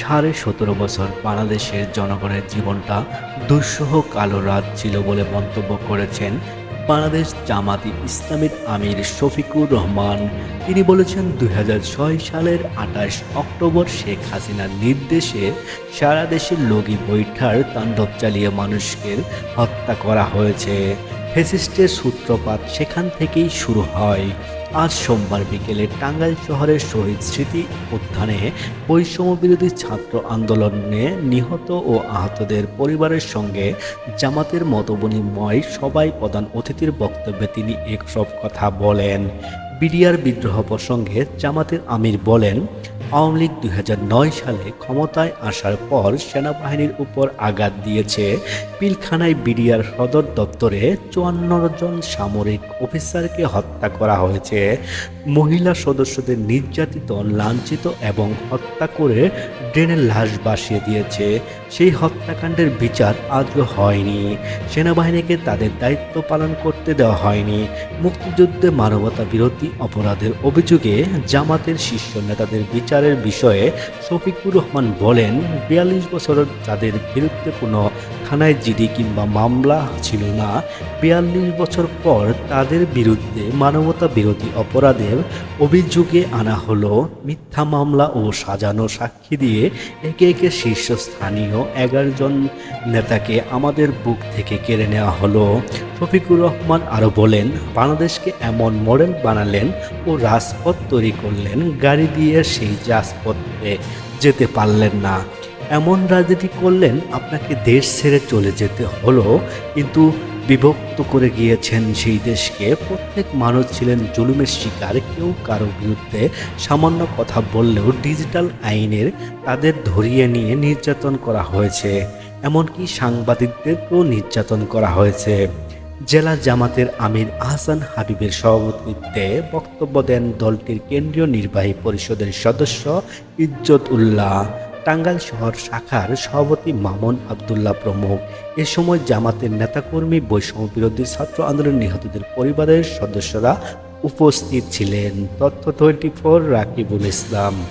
সাড়ে সতেরো বছর বাংলাদেশের জনগণের জীবনটা দুঃসহ কালো রাত ছিল বলে মন্তব্য করেছেন বাংলাদেশ জামাতি ইসলামীর আমির শফিকুর রহমান। তিনি বলেছেন দু হাজার ছয় সালের আঠাশ অক্টোবর শেখ হাসিনার নির্দেশে সারা দেশে লগি বৈঠার তাণ্ডব চালিয়ে মানুষকে হত্যা করা হয়েছে। ফেসিস্টের সূত্রপাত সেখান থেকেই শুরু হয়। আজ সোমবার বিকেলে টাঙ্গাইল শহরের শহীদ স্মৃতি উদ্যানে বৈষম্য বিরোধী ছাত্র আন্দোলনে নিহত ও আহতদের পরিবারের সঙ্গে জামাতের মতবিনিময় সবাই প্রধান অতিথির বক্তব্যে তিনি সব কথা বলেন। বিডিআর বিদ্রোহ প্রসঙ্গে জামাতের আমির বলেন আওয়ামী লীগ দুই হাজার নয় সালে ক্ষমতায় আসার পর সেনাবাহিনীর উপর আঘাত দিয়েছে পিলখানায় বিডিআর সদর দপ্তরে চুয়ান্ন জন সামরিক অফিসারকে হত্যা করা হয়েছে। মহিলা সদস্যদের নির্যাতিত, লাঞ্ছিত এবং হত্যা করে ড্রেনের লাশ বাসিয়ে দিয়েছে। সেই হত্যাকাণ্ডের বিচার আজও হয়নি। সেনাবাহিনীকে তাদের দায়িত্ব পালন করতে দেওয়া হয়নি। মুক্তিযুদ্ধে মানবতা বিরোধী অপরাধের অভিযোগে জামাতের শীর্ষ নেতাদের বিচারের বিষয়ে শফিকুর রহমান বলেন বিয়াল্লিশ বছর যাদের বিরুদ্ধে কোনো থানায় জিডি কিংবা মামলা ছিল না। বিয়াল্লিশ বছর পর তাদের বিরুদ্ধে মানবতা বিরোধী অপরাধের অভিযোগে আনা হলো মিথ্যা মামলা ও সাজানো সাক্ষী দিয়ে একে একে শীর্ষস্থানীয় এগারো জন নেতাকে আমাদের বুক থেকে কেড়ে নেওয়া হলো। শফিকুর রহমান আরও বলেন, বাংলাদেশকে এমন মডেল বানালেন ও রাজপথ তৈরি করলেন, গাড়ি দিয়ে সেই রাজপথে যেতে পারলেন না। এমন রাজনীতি করলেন আপনাকে দেশ ছেড়ে চলে যেতে হলো, কিন্তু বিভক্ত করে গিয়েছেন সেই দেশকে। প্রত্যেক মানুষ ছিলেন জুলুমের শিকার, কেউ কারও বিরুদ্ধে সামান্য কথা বললেও ডিজিটাল আইনের তাদের ধরিয়ে নিয়ে নির্যাতন করা হয়েছে। এমনকি সাংবাদিকদেরকেও নির্যাতন করা হয়েছে। জেলা জামাতের আমির আহসান হাবিবের সভাপতিত্বে বক্তব্য দেন দলটির কেন্দ্রীয় নির্বাহী পরিষদের সদস্য ইজ্জত উল্লাহ টাঙ্গাইল শহর শাখার সভাপতি মামুন আবদুল্লাহ প্রমুখ। এ সময় জামাতের নেতাকর্মী, বৈষম্য বিরোধী ছাত্র আন্দোলন নিহতদের পরিবারের সদস্যরা উপস্থিত ছিলেন। তথ্য টোয়েন্টি ফোর রাকিবুল ইসলাম।